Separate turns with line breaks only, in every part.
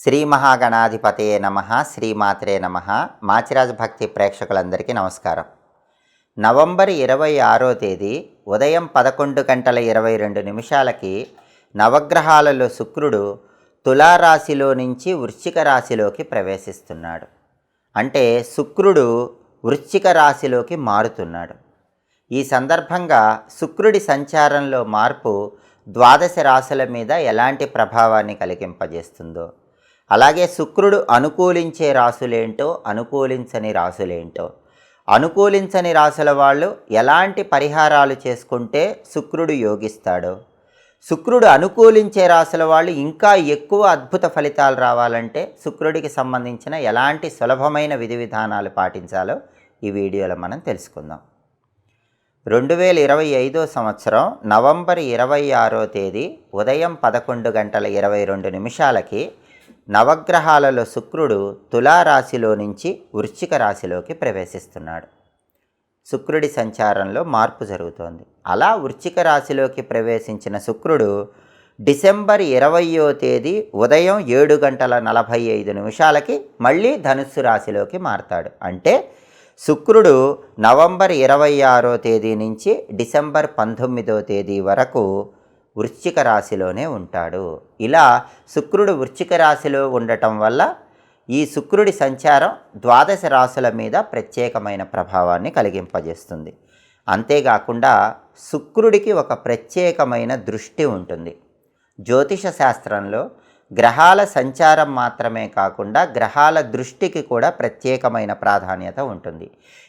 శ్రీ మహాగణాధిపతే నమ శ్రీమాత్రే నమ. మాచిరాజ భక్తి ప్రేక్షకులందరికీ నమస్కారం. నవంబర్ ఇరవై ఆరో తేదీ ఉదయం పదకొండు గంటల ఇరవై రెండు నిమిషాలకి నవగ్రహాలలో శుక్రుడు తులారాశిలో నుంచి వృశ్చిక రాశిలోకి ప్రవేశిస్తున్నాడు. అంటే శుక్రుడు వృశ్చిక రాశిలోకి మారుతున్నాడు. ఈ సందర్భంగా శుక్రుడి సంచారంలో మార్పు ద్వాదశ రాశుల మీద ఎలాంటి ప్రభావాన్ని కలిగింపజేస్తుందో అలాగే శుక్రుడు అనుకూలించే రాసులేంటో అనుకూలించని రాసులేంటో. అనుకూలించని రాసుల వాళ్ళు ఎలాంటి పరిహారాలు చేసుకుంటే శుక్రుడు యోగిస్తాడు. శుక్రుడు అనుకూలించే రాసుల వాళ్ళు ఇంకా ఎక్కువ అద్భుత ఫలితాలు రావాలంటే శుక్రుడికి సంబంధించిన ఎలాంటి సులభమైన విధి విధానాలు పాటించాలో ఈ వీడియోలో మనం తెలుసుకుందాం. రెండు వేల ఇరవై ఐదో సంవత్సరం నవంబర్ ఇరవై ఆరో తేదీ ఉదయం పదకొండు గంటల ఇరవై రెండు నిమిషాలకి నవగ్రహాలలో శుక్రుడు తులారాశిలో నుంచి వృశ్చిక రాశిలోకి ప్రవేశిస్తున్నాడు. శుక్రుడి సంచారంలో మార్పు జరుగుతోంది. అలా వృశ్చిక రాశిలోకి ప్రవేశించిన శుక్రుడు డిసెంబర్ ఇరవయో తేదీ ఉదయం ఏడు గంటల నలభై ఐదు నిమిషాలకి మళ్ళీ ధనుస్సు రాశిలోకి మారతాడు. అంటే శుక్రుడు నవంబర్ ఇరవై ఆరో తేదీ నుంచి డిసెంబర్ పంతొమ్మిదో తేదీ వరకు వృశ్చిక రాశిలోనే ఉంటాడు. ఇలా శుక్రుడు వృశ్చిక రాశిలో ఉండటం వల్ల ఈ శుక్రుడి సంచారం ద్వాదశ రాశుల మీద ప్రత్యేకమైన ప్రభావాన్ని కలిగింపజేస్తుంది. అంతేకాకుండా శుక్రుడికి ఒక ప్రత్యేకమైన దృష్టి ఉంటుంది. జ్యోతిష శాస్త్రంలో గ్రహాల సంచారం మాత్రమే కాకుండా గ్రహాల దృష్టికి కూడా ప్రత్యేకమైన ప్రాధాన్యత ఉంటుంది.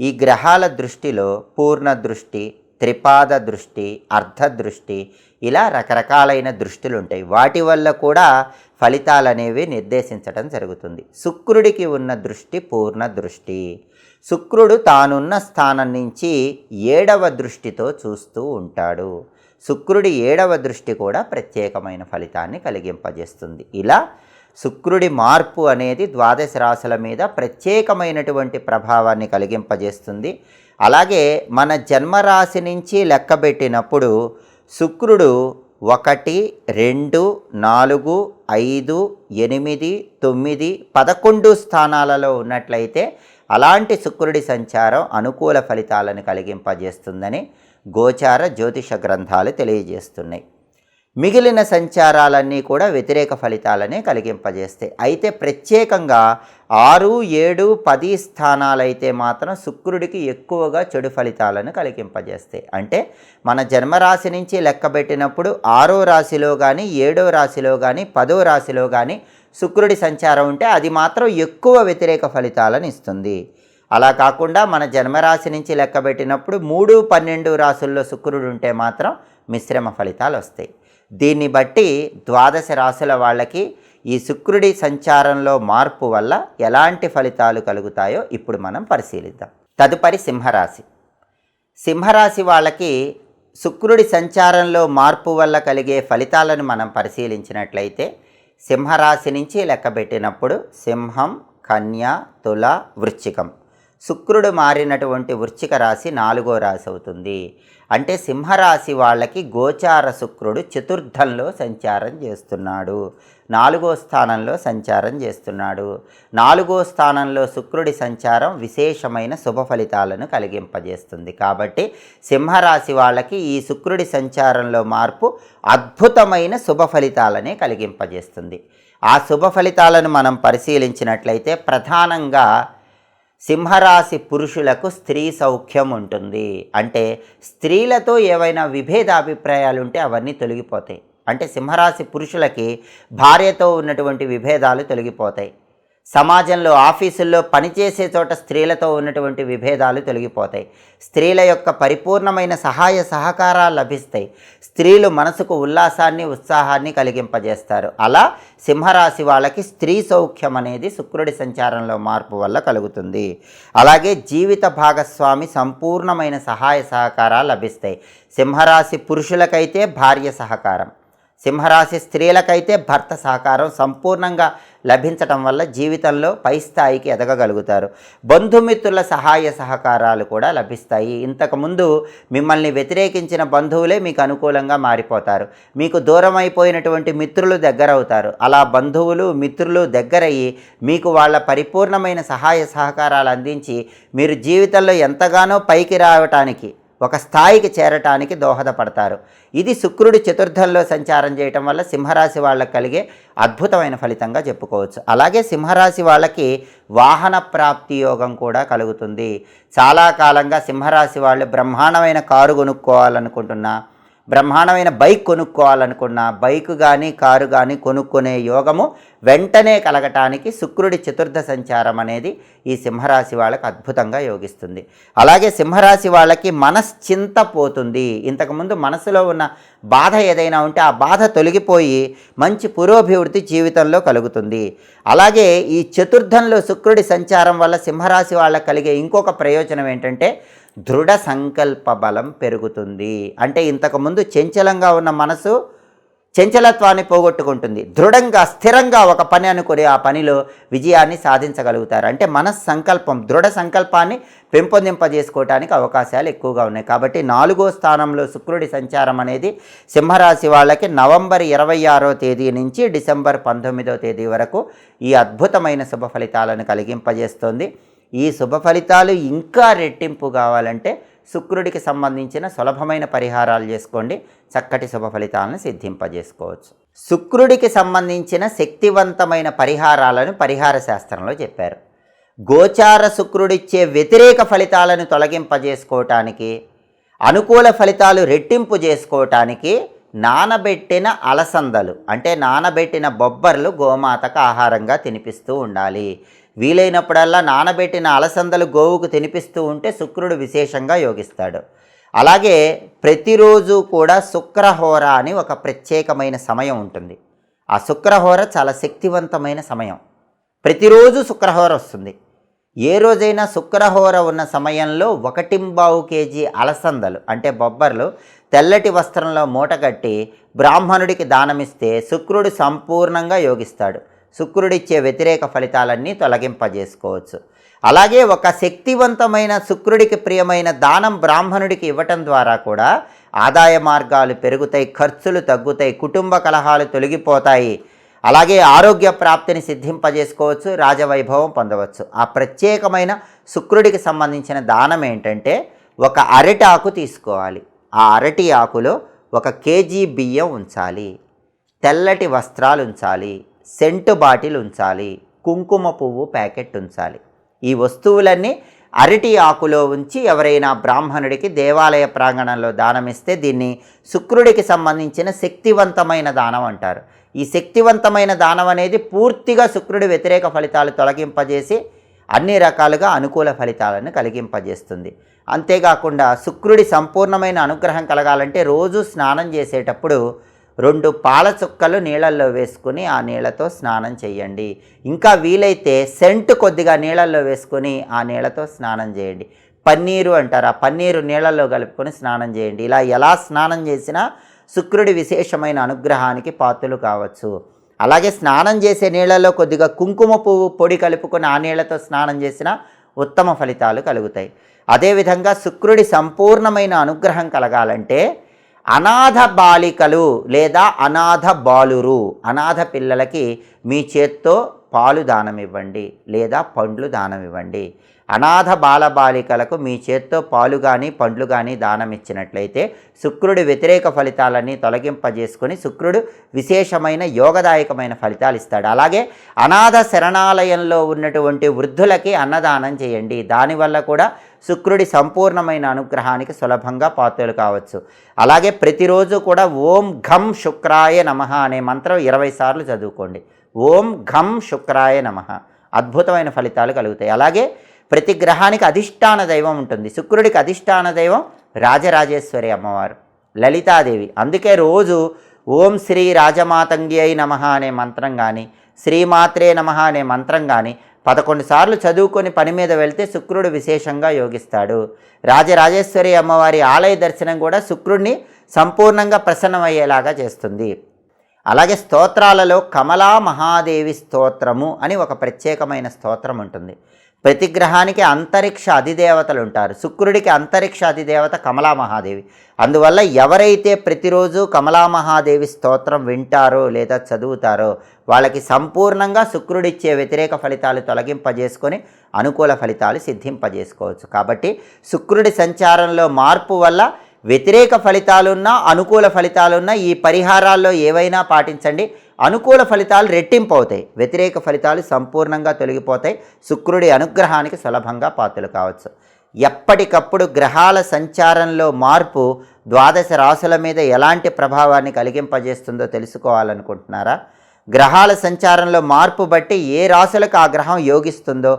ఈ గ్రహాల దృష్టిలో పూర్ణ దృష్టి త్రిపాద దృష్టి అర్ధ దృష్టి ఇలా రకరకాలైన దృష్టిలు ఉంటాయి వాటి వల్ల కూడా ఫలితాలు అనేవి నిర్దేశించడం జరుగుతుంది. శుక్రుడికి ఉన్న దృష్టి పూర్ణ దృష్టి. శుక్రుడు తానున్న స్థానం నుంచి ఏడవ దృష్టితో చూస్తూ ఉంటాడు. శుక్రుడి ఏడవ దృష్టి కూడా ప్రత్యేకమైన ఫలితాన్ని కలిగింపజేస్తుంది. ఇలా శుక్రుడి మార్పు అనేది ద్వాదశ రాశుల మీద ప్రత్యేకమైనటువంటి ప్రభావాన్ని కలిగింపజేస్తుంది. అలాగే మన జన్మరాశి నుంచి లెక్కబెట్టినప్పుడు శుక్రుడు ఒకటి రెండు నాలుగు ఐదు ఎనిమిది తొమ్మిది పదకొండు స్థానాలలో ఉన్నట్లయితే అలాంటి శుక్రుడి సంచారం అనుకూల ఫలితాలను కలిగింపజేస్తుందని గోచార జ్యోతిష గ్రంథాలు తెలియజేస్తున్నాయి. మిగిలిన సంచారాలన్నీ కూడా వ్యతిరేక ఫలితాలనే కలిగింపజేస్తాయి అయితే ప్రత్యేకంగా ఆరు ఏడు పది స్థానాలైతే మాత్రం శుక్రుడికి ఎక్కువగా చెడు ఫలితాలను కలిగింపజేస్తాయి అంటే మన జన్మరాశి నుంచి లెక్కబెట్టినప్పుడు ఆరో రాశిలో కానీ ఏడో రాశిలో కానీ పదో రాశిలో కానీ శుక్రుడి సంచారం ఉంటే అది మాత్రం ఎక్కువ వ్యతిరేక ఫలితాలను ఇస్తుంది. అలా కాకుండా మన జన్మరాశి నుంచి లెక్కబెట్టినప్పుడు మూడు పన్నెండు రాసుల్లో శుక్రుడు ఉంటే మాత్రం మిశ్రమ ఫలితాలు వస్తాయి దీన్ని బట్టి ద్వాదశ రాశుల వాళ్ళకి ఈ శుక్రుడి సంచారంలో మార్పు వల్ల ఎలాంటి ఫలితాలు కలుగుతాయో ఇప్పుడు మనం పరిశీలిద్దాం. తదుపరి సింహరాశి. సింహరాశి వాళ్ళకి శుక్రుడి సంచారంలో మార్పు వల్ల కలిగే ఫలితాలను మనం పరిశీలించినట్లయితే సింహరాశి నుంచి లెక్కబెట్టినప్పుడు సింహం కన్య తుల వృశ్చికం. శుక్రుడు మారినటువంటి వృశ్చిక రాశి నాలుగో రాశి అవుతుంది. అంటే సింహరాశి వాళ్ళకి గోచార శుక్రుడు చతుర్థంలో సంచారం చేస్తున్నాడు. నాలుగో స్థానంలో సంచారం చేస్తున్నాడు. నాలుగో స్థానంలో శుక్రుడి సంచారం విశేషమైన శుభ ఫలితాలను కలిగింపజేస్తుంది. కాబట్టి సింహరాశి వాళ్ళకి ఈ శుక్రుడి సంచారంలో మార్పు అద్భుతమైన శుభ ఫలితాలనే కలిగింపజేస్తుంది. ఆ శుభ ఫలితాలను మనం పరిశీలించినట్లయితే ప్రధానంగా సింహరాశి పురుషులకు స్త్రీ సౌఖ్యం ఉంటుంది. అంటే స్త్రీలతో ఏవైనా విభేద అభిప్రాయాలు ఉంటే అవన్నీ తొలగిపోతాయి. అంటే సింహరాశి పురుషులకి భార్యతో ఉన్నటువంటి విభేదాలు తొలగిపోతాయి. సమాజంలో ఆఫీసుల్లో పనిచేసే చోట స్త్రీలతో ఉన్నటువంటి విభేదాలు తొలగిపోతాయి. స్త్రీల యొక్క పరిపూర్ణమైన సహాయ సహకారాలు లభిస్తాయి. స్త్రీలు మనసుకు ఉల్లాసాన్ని ఉత్సాహాన్ని కలిగింపజేస్తారు. అలా సింహరాశి వాళ్ళకి స్త్రీ సౌఖ్యం అనేది శుక్రుడి సంచారంలో మార్పు వల్ల కలుగుతుంది. అలాగే జీవిత భాగస్వామి సంపూర్ణమైన సహాయ సహకారాలు లభిస్తాయి. సింహరాశి పురుషులకైతే భార్య సహకారం. సింహరాశి స్త్రీలకైతే భర్త సహకారం సంపూర్ణంగా లభించటం వల్ల జీవితంలో పై స్థాయికి ఎదగగలుగుతారు. బంధుమిత్రుల సహాయ సహకారాలు కూడా లభిస్తాయి. ఇంతకుముందు మిమ్మల్ని వ్యతిరేకించిన బంధువులే మీకు అనుకూలంగా మారిపోతారు. మీకు దూరం అయిపోయినటువంటి మిత్రులు దగ్గరవుతారు. అలా బంధువులు మిత్రులు దగ్గరయ్యి మీకు వాళ్ళ పరిపూర్ణమైన సహాయ సహకారాలు అందించి మీరు జీవితంలో ఎంతగానో పైకి రావటానికి ఒక స్థాయికి చేరటానికి దోహదపడతారు. ఇది శుక్రుడు చతుర్థంలో సంచారం చేయటం వల్ల సింహరాశి వాళ్ళకి కలిగే అద్భుతమైన ఫలితంగా చెప్పుకోవచ్చు. అలాగే సింహరాశి వాళ్ళకి వాహన ప్రాప్తి యోగం కూడా కలుగుతుంది. చాలా కాలంగా సింహరాశి వాళ్ళు బ్రహ్మాండమైన కారు కొనుక్కోవాలనుకుంటున్నా బ్రహ్మాండమైన బైక్ కొనుక్కోవాలనుకున్న బైక్ కానీ కారు కానీ కొనుక్కునే యోగము వెంటనే కలగటానికి శుక్రుడి చతుర్థ సంచారం అనేది ఈ సింహరాశి వాళ్ళకి అద్భుతంగా యోగిస్తుంది. అలాగే సింహరాశి వాళ్ళకి మనశ్చింత పోతుంది. ఇంతకుముందు మనసులో ఉన్న బాధ ఏదైనా ఉంటే ఆ బాధ తొలగిపోయి మంచి పురోభివృద్ధి జీవితంలో కలుగుతుంది. అలాగే ఈ చతుర్థంలో శుక్రుడి సంచారం వల్ల సింహరాశి వాళ్ళకి కలిగే ఇంకొక ప్రయోజనం ఏంటంటే దృఢ సంకల్ప బలం పెరుగుతుంది. అంటే ఇంతకుముందు చంచలంగా ఉన్న మనసు చంచలత్వాన్ని పోగొట్టుకుంటుంది. దృఢంగా స్థిరంగా ఒక పని అనుకుని ఆ పనిలో విజయాన్ని సాధించగలుగుతారు. అంటే మనస్సంకల్పం దృఢ సంకల్పాన్ని పెంపొందింపజేసుకోవడానికి అవకాశాలు ఎక్కువగా ఉన్నాయి. కాబట్టి నాలుగో స్థానంలో శుక్రుడి సంచారం అనేది సింహరాశి వాళ్ళకి నవంబర్ ఇరవై ఆరో తేదీ నుంచి డిసెంబర్ పంతొమ్మిదో తేదీ వరకు ఈ అద్భుతమైన శుభ ఫలితాలను కలిగింపజేస్తుంది. ఈ శుభ ఫలితాలు ఇంకా రెట్టింపు కావాలంటే శుక్రుడికి సంబంధించిన సులభమైన పరిహారాలు చేసుకోండి. చక్కటి శుభ ఫలితాలను సిద్ధింపజేసుకోవచ్చు. శుక్రుడికి సంబంధించిన శక్తివంతమైన పరిహారాలను పరిహార శాస్త్రంలో చెప్పారు. గోచార శుక్రుడిచ్చే వ్యతిరేక ఫలితాలను తొలగింపజేసుకోవటానికి అనుకూల ఫలితాలు రెట్టింపు చేసుకోవటానికి నానబెట్టిన అలసందలు అంటే నానబెట్టిన బొబ్బర్లు గోమాతకు ఆహారంగా తినిపిస్తూ ఉండాలి. వీలైనప్పుడల్లా నానబెట్టిన అలసందలు గోవుకు తినిపిస్తూ ఉంటే శుక్రుడు విశేషంగా యోగిస్తాడు. అలాగే ప్రతిరోజు కూడా శుక్రహోర అని ఒక ప్రత్యేకమైన సమయం ఉంటుంది. ఆ శుక్రహోర చాలా శక్తివంతమైన సమయం. ప్రతిరోజు శుక్రహోర వస్తుంది. ఏ రోజైనా శుక్రహోర ఉన్న సమయంలో ఒకటింబావు కేజీ అలసందలు అంటే బొబ్బర్లు తెల్లటి వస్త్రంలో మూటగట్టి బ్రాహ్మణుడికి దానమిస్తే శుక్రుడు సంపూర్ణంగా యోగిస్తాడు. శుక్రుడిచ్చే వ్యతిరేక ఫలితాలన్నీ తొలగింపజేసుకోవచ్చు. అలాగే ఒక శక్తివంతమైన శుక్రుడికి ప్రియమైన దానం బ్రాహ్మణుడికి ఇవ్వటం ద్వారా కూడా ఆదాయ మార్గాలు పెరుగుతాయి ఖర్చులు తగ్గుతాయి కుటుంబ కలహాలు తొలగిపోతాయి. అలాగే ఆరోగ్య ప్రాప్తిని సిద్ధింపజేసుకోవచ్చు రాజవైభవం పొందవచ్చు. ఆ ప్రత్యేకమైన శుక్రుడికి సంబంధించిన దానం ఏంటంటే ఒక అరటి ఆకు తీసుకోవాలి. ఆ అరటి ఆకులో ఒక కేజీ బియ్యం ఉంచాలి. తెల్లటి వస్త్రాలు ఉంచాలి. సెంటు బాటిల్ ఉంచాలి. కుంకుమ పువ్వు ప్యాకెట్ ఉంచాలి. ఈ వస్తువులన్నీ అరటి ఆకులో ఉంచి ఎవరైనా బ్రాహ్మణుడికి దేవాలయ ప్రాంగణంలో దానమిస్తే దీన్ని శుక్రుడికి సంబంధించిన శక్తివంతమైన దానం అంటారు. ఈ శక్తివంతమైన దానం అనేది పూర్తిగా శుక్రుడి వ్యతిరేక ఫలితాలు తొలగింపజేసి అన్ని రకాలుగా అనుకూల ఫలితాలను కలిగింపజేస్తుంది. అంతేకాకుండా శుక్రుడి సంపూర్ణమైన అనుగ్రహం కలగాలంటే రోజు స్నానం చేసేటప్పుడు రెండు పాల చుక్కలు నీళ్ళల్లో వేసుకుని ఆ నీళ్ళతో స్నానం చేయండి. ఇంకా వీలైతే సెంటు కొద్దిగా నీళ్ళల్లో వేసుకొని ఆ నీళ్ళతో స్నానం చేయండి. పన్నీరు అంటారు. ఆ పన్నీరు నీళ్ళల్లో కలుపుకొని స్నానం చేయండి. ఇలా ఎలా స్నానం చేసినా శుక్రుడి విశేషమైన అనుగ్రహానికి పాత్రలు కావచ్చు. అలాగే స్నానం చేసే నీళ్ళలో కొద్దిగా కుంకుమ పువ్వు పొడి కలుపుకొని ఆ నీళ్ళతో స్నానం చేసినా ఉత్తమ ఫలితాలు కలుగుతాయి. అదేవిధంగా శుక్రుడి సంపూర్ణమైన అనుగ్రహం కలగాలంటే అనాథ బాలికలు లేదా అనాథ బాలురు అనాథ పిల్లలకి మీ చేత్తో పాలు దానం ఇవ్వండి లేదా పండ్లు దానం ఇవ్వండి అనాథ బాలబాలికలకు మీ చేత్తో పాలు కానీ పండ్లు కానీ దానం ఇచ్చినట్లయితే శుక్రుడి వ్యతిరేక ఫలితాలన్నీ తొలగింపజేసుకొని శుక్రుడు విశేషమైన యోగదాయకమైన ఫలితాలు ఇస్తాడు. అలాగే అనాథ శరణాలయంలో ఉన్నటువంటి వృద్ధులకి అన్నదానం చేయండి. దానివల్ల కూడా శుక్రుడి సంపూర్ణమైన అనుగ్రహానికి సులభంగా పాత్రలు కావచ్చు. అలాగే ప్రతిరోజు కూడా ఓం ఘం శుక్రాయ నమ అనే మంత్రం ఇరవై సార్లు చదువుకోండి. ఓం ఘం శుక్రాయ నమ. అద్భుతమైన ఫలితాలు కలుగుతాయి. అలాగే ప్రతి గ్రహానికి అధిష్టాన దైవం ఉంటుంది. శుక్రుడికి అధిష్టాన దైవం రాజరాజేశ్వరి అమ్మవారు లలితాదేవి. అందుకే రోజు ఓం శ్రీ రాజమాతంగి అయి నమ అనే మంత్రం కానీ శ్రీమాత్రే నమ అనే మంత్రం కానీ పదకొండు సార్లు చదువుకొని పని మీద వెళ్తే శుక్రుడు విశేషంగా యోగిస్తాడు. రాజరాజేశ్వరి అమ్మవారి ఆలయ దర్శనం కూడా శుక్రుడిని సంపూర్ణంగా ప్రసన్నమయ్యేలాగా చేస్తుంది. అలాగే స్తోత్రాలలో కమలా మహాదేవి స్తోత్రము అని ఒక ప్రత్యేకమైన స్తోత్రం ఉంటుంది. ప్రతి గ్రహానికి అంతరిక్ష అధిదేవతలు ఉంటారు శుక్రుడికి అంతరిక్ష అధిదేవత కమలా మహాదేవి అందువల్ల ఎవరైతే ప్రతిరోజు కమలా మహాదేవి స్తోత్రం వింటారో లేదా చదువుతారో వాళ్ళకి సంపూర్ణంగా శుక్రుడిచ్చే వ్యతిరేక ఫలితాలు తొలగింపజేసుకొని అనుకూల ఫలితాలు సిద్ధింపజేసుకోవచ్చు. కాబట్టి శుక్రుడి సంచారంలో మార్పు వల్ల వ్యతిరేక ఫలితాలున్నా అనుకూల ఫలితాలున్నా ఈ పరిహారాల్లో ఏవైనా పాటించండి. అనుకూల ఫలితాలు రెట్టింపు అవుతాయి. వ్యతిరేక ఫలితాలు సంపూర్ణంగా తొలగిపోతాయి. శుక్రుడి అనుగ్రహానికి సులభంగా పాత్రలు కావచ్చు. ఎప్పటికప్పుడు గ్రహాల సంచారంలో మార్పు ద్వాదశ రాసుల మీద ఎలాంటి ప్రభావాన్ని కలిగింపజేస్తుందో తెలుసుకోవాలనుకుంటున్నారా? గ్రహాల సంచారంలో మార్పు బట్టి ఏ రాశులకు ఆ గ్రహం యోగిస్తుందో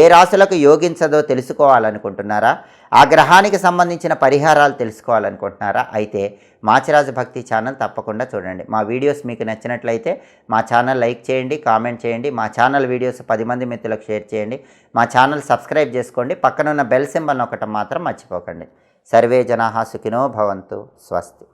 ఏ రాశులకు యోగించదో తెలుసుకోవాలనుకుంటున్నారా? ఆ గ్రహానికి సంబంధించిన పరిహారాలు తెలుసుకోవాలనుకుంటున్నారా? అయితే మాచిరాజు భక్తి ఛానల్ తప్పకుండా చూడండి. మా వీడియోస్ మీకు నచ్చినట్లయితే మా ఛానల్ లైక్ చేయండి కామెంట్ చేయండి మా ఛానల్ వీడియోస్ పది మంది మిత్రులకు షేర్ చేయండి మా ఛానల్ సబ్స్క్రైబ్ చేసుకోండి పక్కనున్న బెల్ సింబల్ ఒకటి మాత్రం మర్చిపోకండి. సర్వే జనాహా సుఖినో భవంతు స్వస్తి.